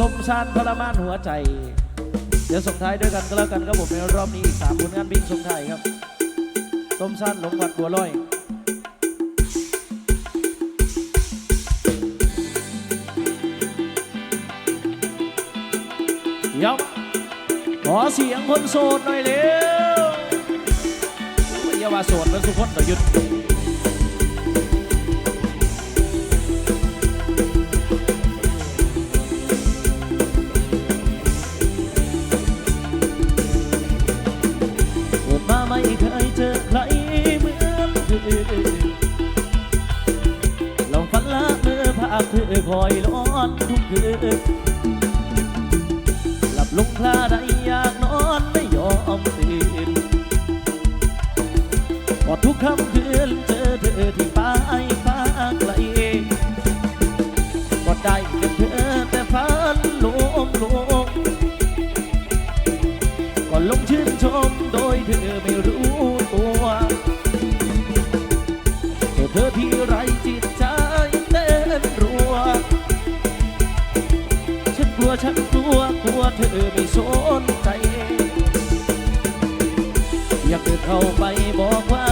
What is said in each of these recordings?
สมสารทรมานหัวใจ เดี๋ยวส่งท้ายด้วยกันก็แล้วกันครับผมในรอบนี้อีกสามผลงานวิ่งส่งท้ายครับสมสารหลงวัดบัวลอยเดี๋ยวขอเสียงคนโสดหน่อยเร็วอย่าว่าโสดแล้วสุพจน์ต่อยุท ไม่สนใจ อยากเดินเข้าไปบอกว่า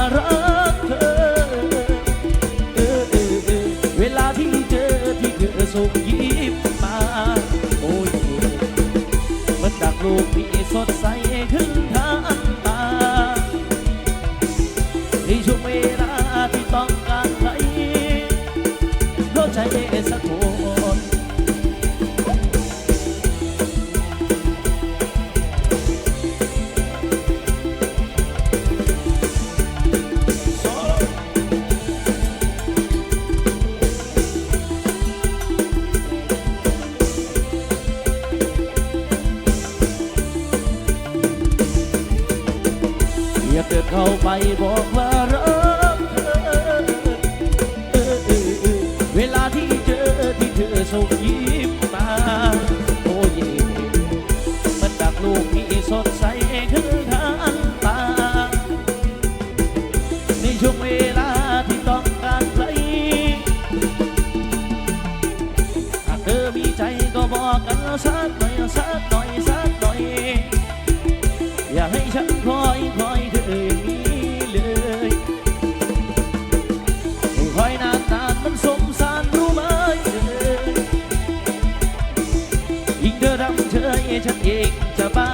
ฉันเองจะบ้า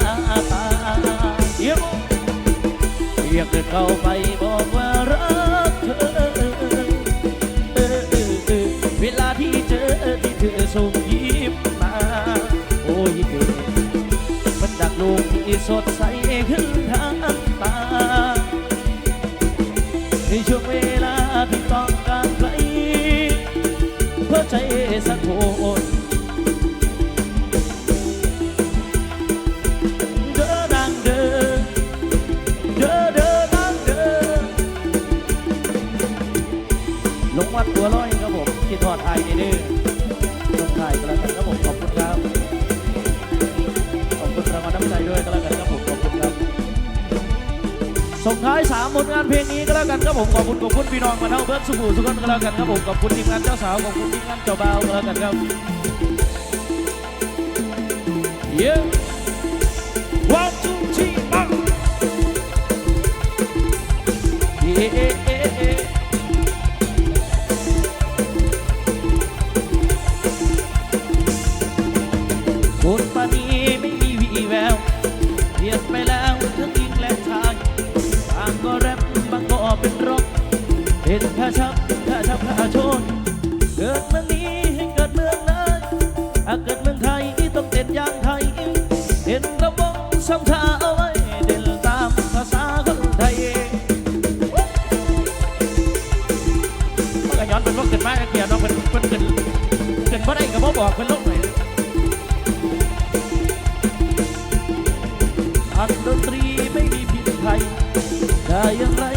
ตายเดี๋ยวอยากเดินเข้าไปบอกว่ารักเธอเออเออเออเวลาที่เจอที่เธอส่งยิ้มมา โอ้ยเธอมันดักลูกที่สดใสขึ้นทางตาในช่วงเวลาที่ต้องการใครเพื่อใจสักคน ส่งท้ายสามผลงานเพลงนี้ก็แล้วกันครับผมขอบคุณขอบคุณพี่น้องมาเท่าเบิร์ดสุขุสุขนก็แล้วกันครับผมขอบคุณทีมงานเจ้าสาวขอบคุณทีมงานเจ้าบ่าวก็แล้วกันครับเย้ว้าวจุ๊ชี เป็นข้าชับข้าชับข้าชน เกิดเมืองนี้ให้เกิดเมืองนั้นหากเกิดเมืองไทยต้องเต้นอย่างไทยเห็นระวงสำชาเอาไว้ เดินตามภาษาคนไทยมันก็ย้อนเป็นว่าเกิดมาเกียร์เนาะเป็นเป็นเกิดเกิดบ่ได้ก็บ่บอกเป็นโลกไหนอันดนตรีไม่มีพิษภัยได้อย่างไร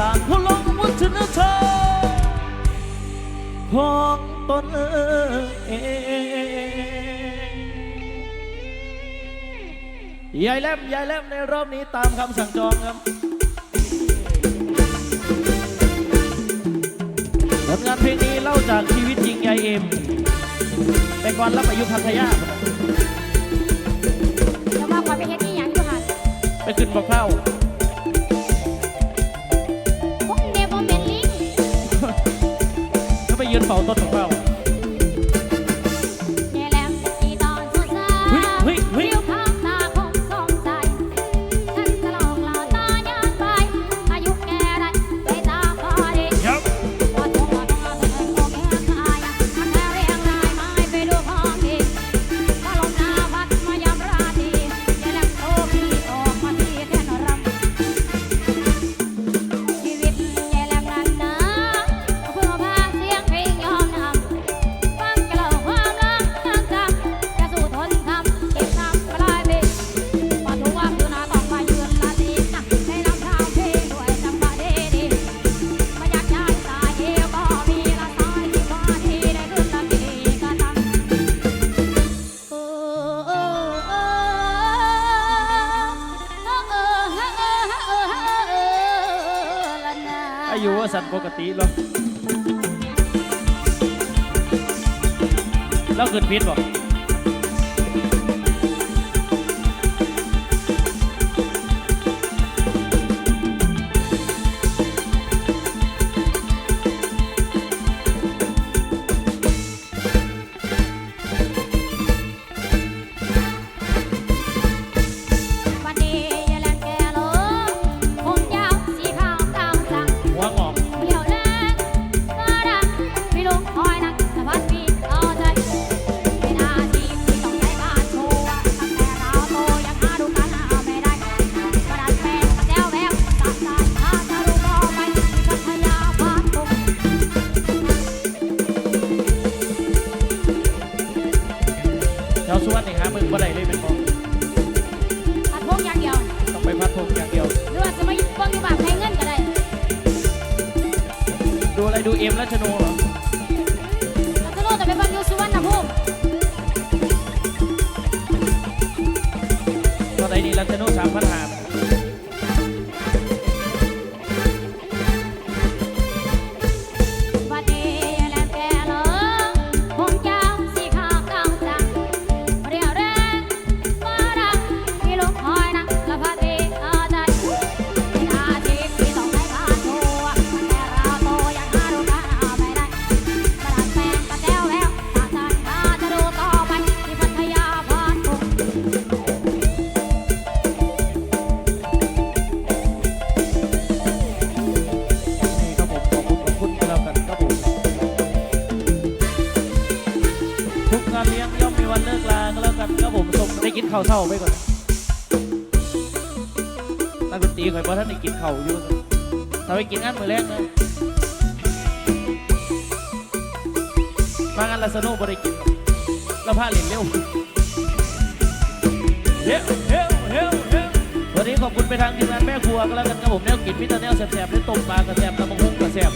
สาพลังวัฒนธรรมของตนเองยายเลมยายเลมในรอบนี้ตามคำสั่งจองครับผลงานเพลงนี้เล่าจากชีวิตจริงยายเอ็ม แต่ก่อนรับอายุพัทยาแล้วมาขอไปเฮ็ดที่อย่างอยู่หันไปขึ้นบอกเล่า 好多我操整坏了。 ติเราเราขึ้นพิษบอก ข้าวไปก่อนนักดนตรีข่อยบ่ท่านได้กินเข่าอยู่ถ้าไปกินงานมื้อแรกเลยมางานลาซโน่บ่ได้กินเราพาเล่นเร็วเฮ้เฮ้เฮ้เฮ้วันนี้ขอบคุณไปทางทีมงานแม่ครัวก็แล้วกันครับผมแนวกินมิตาแนวแซ่บๆได้ต้มปลากระแซ่บตะมังคุงกระแซ่บ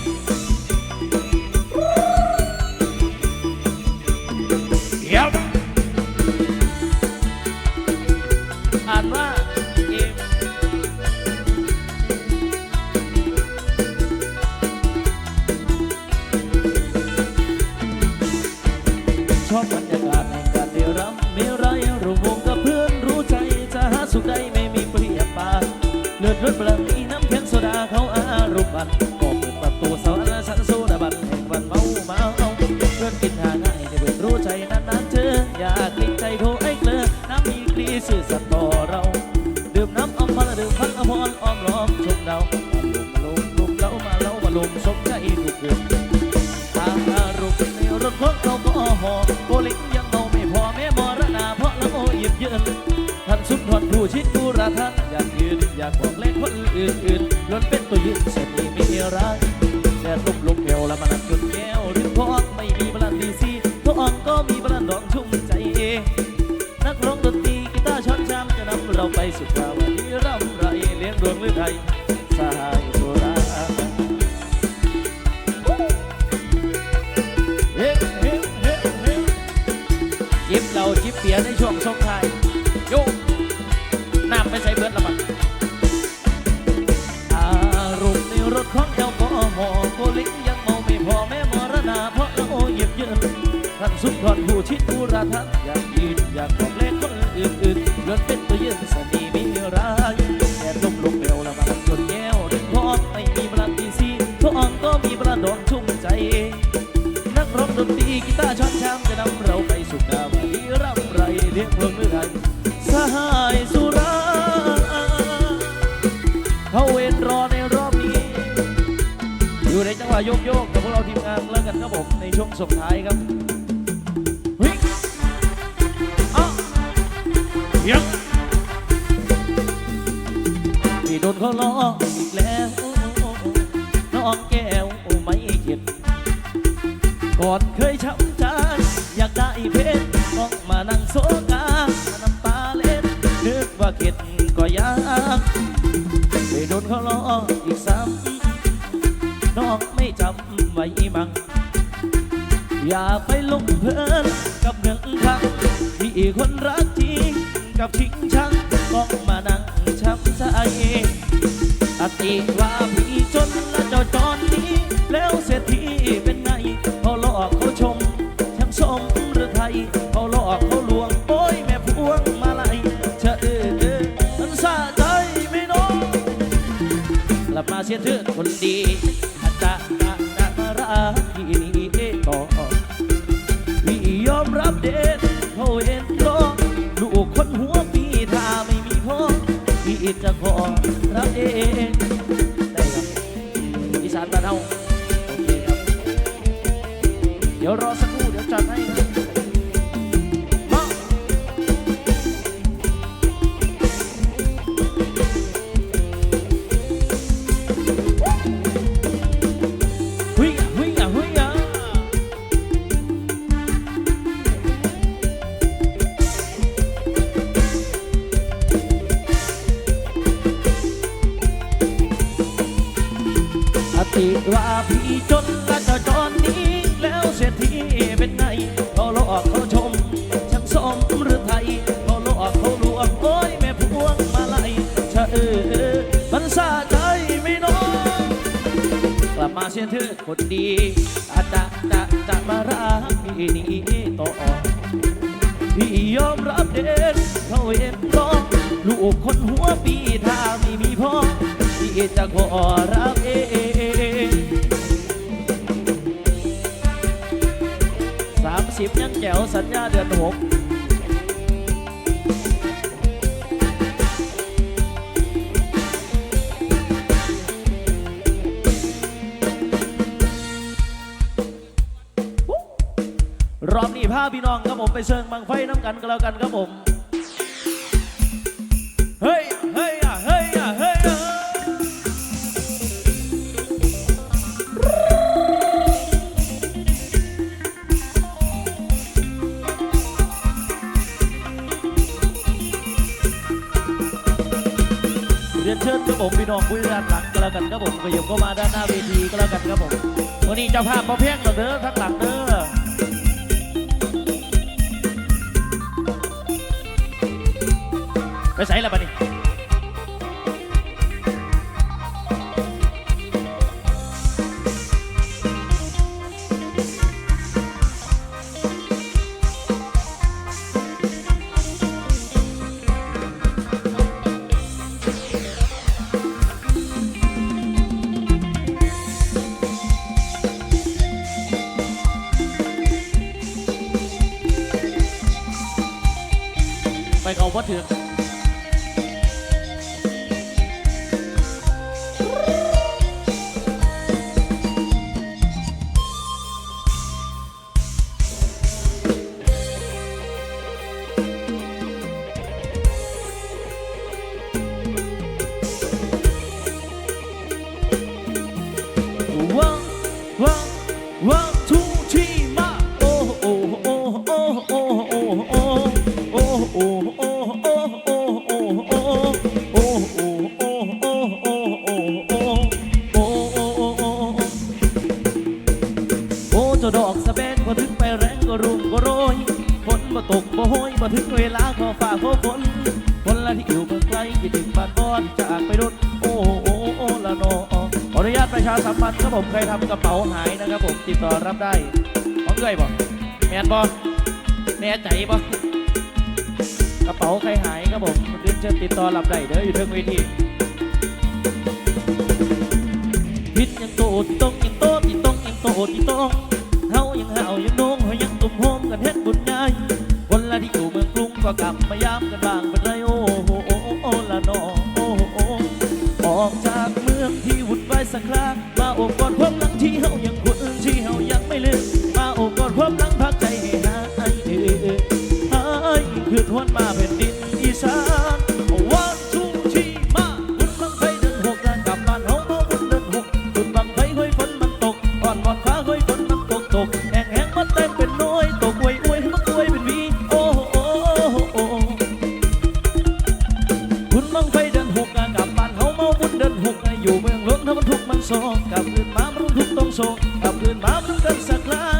เลือากบอกเล่นคนอื่นๆล้นเป็นตัวยืนเสนีไม่มีร้ายแต่ลุกลุกเอวและมันจนแก้วริมพอกไม่มีบลันดีซีทองก็มีบลันดองชุ่มใจ นักร้องดนตรีกีตาร์ช้อนชามจะนำเราไปสุขาวดีรำไรเลี้ยงดวงหรือไทยสหายสุราเฮ้เฮ้เฮ้เฮ้จิบเราจิบเบียในช่วงชงไทาย ท่านสุนทรผู้ชิดผู้ราทันอยากยืนอยากบอกเล่นคนอื่นๆล้วนเป็นตัวยืนสนีมีร้ายแต่ลมลงเร็วแล้วมันจนแย้วดึงพอกไม่มีบลันตีซีทุกอ่องก็มีบลันดอนชุ่มใจ นักร้องดนตรีกีตาร์ช้อนชามจะนำเราไปสู่กาวดีร่ำไรเลี้ยงเพลิงเมื่อไรสหายสุราเขาเวนรอในรอบนี้ อยู่ในจังหวะโยกโยกๆกับพวกเราทีมงานแล้วกันครับผมในช่วงส่งท้ายครับ ยังพี่โดนเขาล้ออีกแล้วน้องแก้วไม่เข็ดก่อนเคยช้ำใจอยากได้เพชรต้องมานั่งโซกาน้ำตาเล็ดนึกว่าเข็ดก็ยากไปโดนเขาล้ออีกซ้ำน้องไม่จำไว้มั้งอย่าไปลงเพลินกับหนึ่งครั้งที่คนรัก จริงกับชิงชังต้องมานั่งช้ำใจอติว่าพี่จนและเจ้าจอนนี้ แล้วเศรษฐีเป็นไงเขาหลอกเขาชมช่างสมหรือไทยเขาหลอกเขาลวง โอ้ยแม่พวงมาลัยเชะเออเออมันสะใจไม่น้องกลับมาเสียเธอคนดีอาจจะจะจะมารักพี่นี้ พี่จะขอรับเองได้ครับอีสานบ้านเฮาโอเคครับ เดี๋ยวรอสัก เสียเธอคนดีอาจจะจะจะมารักพี่นี้ต่อ พี่ยอมรับเด็ดเขาเห็นร้องลูกคนหัวปีถ้าไม่มีพ่อพี่จะขอรับเองสามสิบยังแจ๋วสัญญาเดือนหก พาพี่น้องครับผมไปเชิงบังไฟน้ำกันก็แล้วกันครับผม เฮ้ย เฮ้ยอะเฮ้ยอะเฮ้ยอะเรียนเชิญครับผมพี่น้องผู้ด้านหลังก็แล้วกันครับผมขยับเข้ามาด้านหน้าเวทีก็แล้วกันครับผมวันนี้เจ้าภาพมาเพ่งเราเด้อทั้งหลังเด้อ ใส่ละบัดนี้ กระเป๋าใครหายครับผมคุณดินเชิติดต่อรับได้เด้ออยู่ทิงเวทีพิษยังโตดต้องยังโตดยังต้องยังโตดยังต้องเฮายังเฮายังนงเฮายังตุ่มโฮมกันเฮ็ดบุญใหญ่คนละที่อยู่เมืองกรุงก็กลับมายาม กับคืนมามันเคสักครา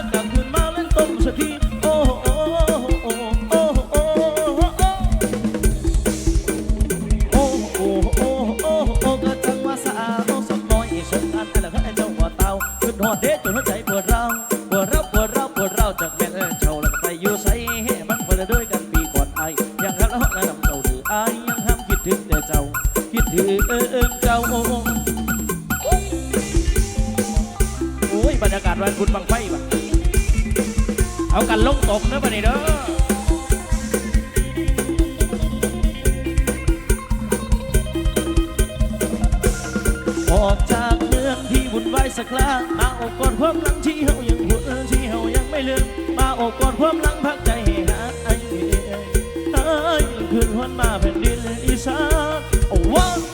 One.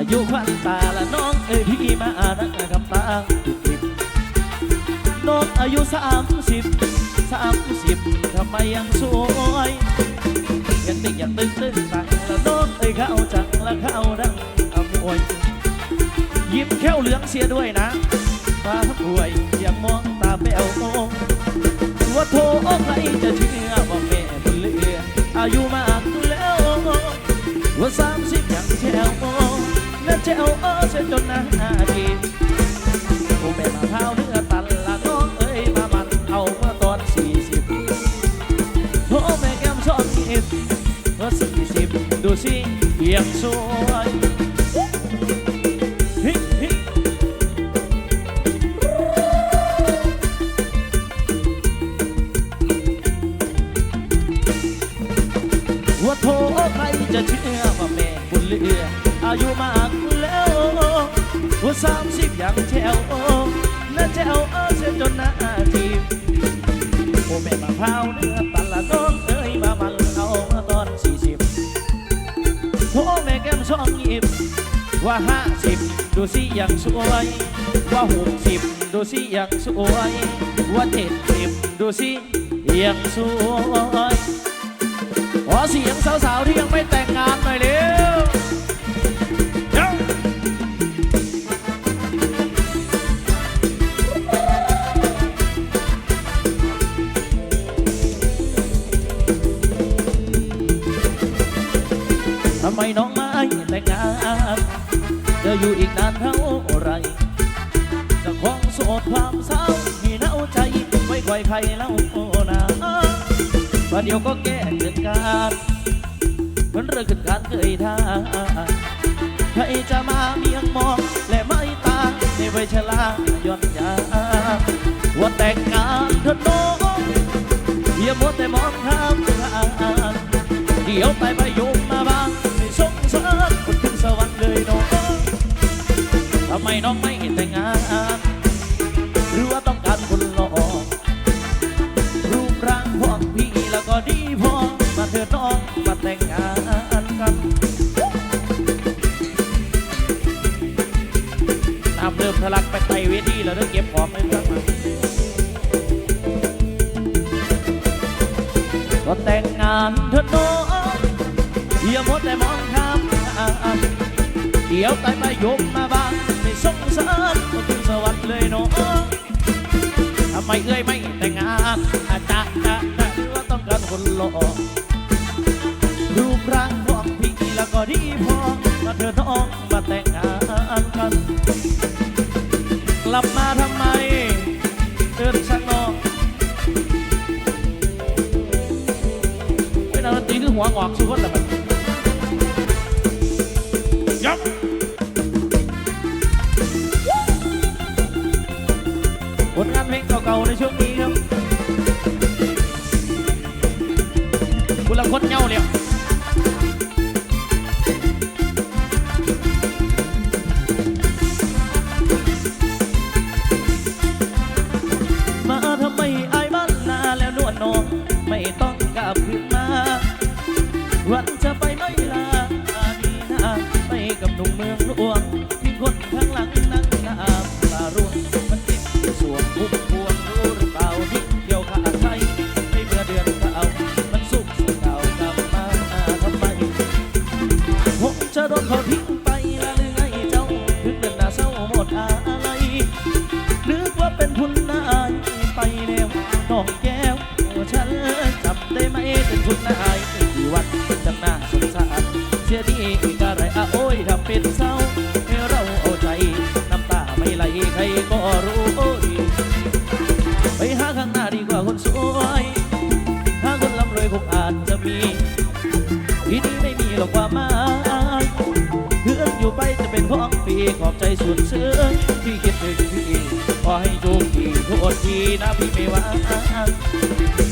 อายุควันตาละน้องเอ้ยพี่มาอ่านกำตาติดติดน้องอายุสามสิบสามสิบทำไมยังสวยยังติดยังตึงตึงตังละน้องเอ้ยเข้าจังละเข้าดังอมวยยิ้มแค่วเหลืองเสียด้วยนะฟ้าป่วยยังมองตาแป๋วว่าโทใครจะเชื่อว่าแม่บุญเลืออายุมากแล้วว่าสามสิบยังแจว โอและแจวโอเส้นจนนากินโอ้แม่มาเท้าเนื้อตันละน้องเอ้ยมามันเอาเมื่อตอนสี่สิบโอ้แม่แก้มชอบกินเมื่อสี่สิบดูสิยังสวยฮิฮิว่าโทใครจะเชื่อว่าแม่บุญเลืออายุมาก แล้วว่าสามสิบยังแจวโอน่าแจวเออเสียจนหน้าทีมโอ้แม่มะพร้าวเนื้อตันละน้องเอ้ยมามันเอามาตอนสี่สิบโอ้แม่แก้มช่องหยิบว่าห้าสิบดูสิยังสวยว่าหกสิบดูสิยังสวยว่าเจ็ดสิบดูสิยังสวยขอเสียงสาวๆที่ยังไม่แต่งงานหน่อยเร็ว แต่งงานจะอยู่อีกนานเท่าไรจะคงโสดความเศร้าให้เน่าใจไม่ค่อยใครเล่านาประเดี๋ยวก็แก้เกิดการมันเรื่องเกิดการเคยทาใครจะมาเมียงมอง และไม่ตาในวัยชราย้อนยาว่าแต่งงานเถอะน้อย่ามัวแต่มองข้ามทางเดี๋ยวไปไปยุมมาบ้า มน้องไม่แต่งงาน หรือว่าต้องการคนหล่อรูปร่างของพี่แล้วก็ดีพอมาเถิดน้องมาแต่งงานกันน้ำเริ่มทะลักไปไตเวทีแล้วเริ่มเก็บของเลยครับก็แต่งงานเถิดน้องอย่ามัวแต่มองข้ามเดี๋ยวตายมายมมา เลยน้องทำไมเอ้ยไม่แต่งงานอาจารย์จะหรือว่าต้องการคนหล่อรูปร่างของพี่แล้วก็ดีพอมาเธอน้องมาแต่งงานกัน กลับมาทำไมเดินช่างน้องเป็นอะไรตีคือหัวงอกสุดคนละมันยับ ในช่วงนี้ครับคุณละคนเงาเลยมาทำไมอายบ้านนาแล้วนวลนองไม่ต้องกลับคืนมา วันจะไปไม่ลาอานีนาไปกับหนุ่มเมืองหลวง พี่คิดถึงพี่ขอให้โชคดีทุกทีนะพี่ไม่ว่า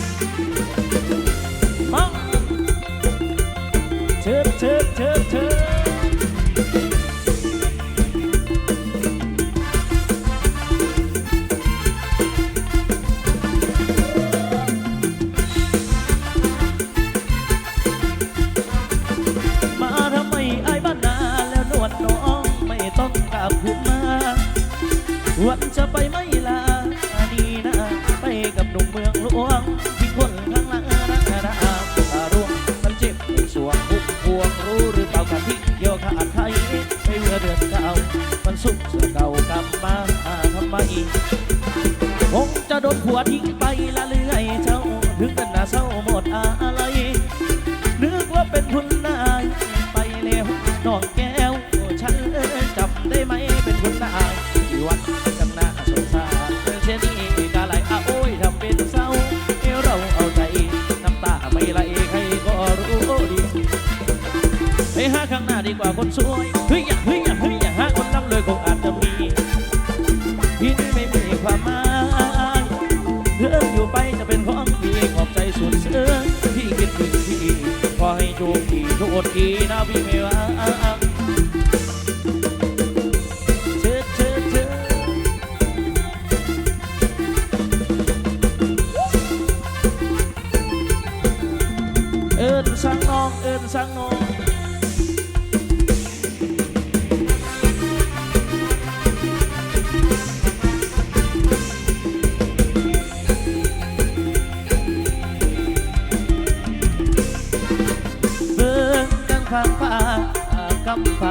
ำไฟ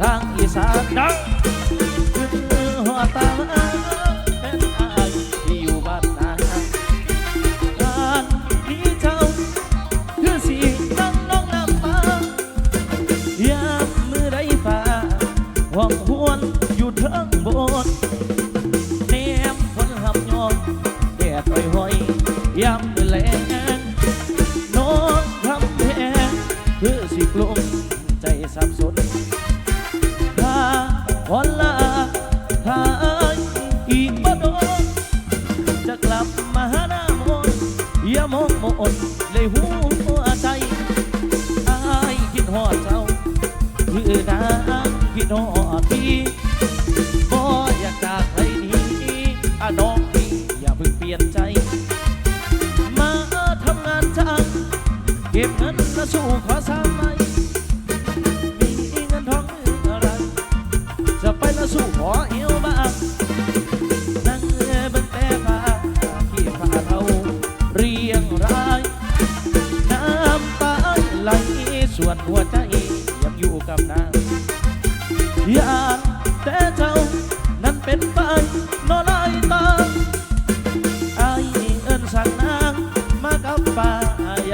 ทางอีสานดังขึ้นหัวตา ปีบ่อยากจากใครนี้อะน้องพี่อย่าเพิ่งเปลี่ยนใจ มาทำงานจังเก็บเงินมาสู่ขอซ้ำ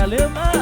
อย่าลืมน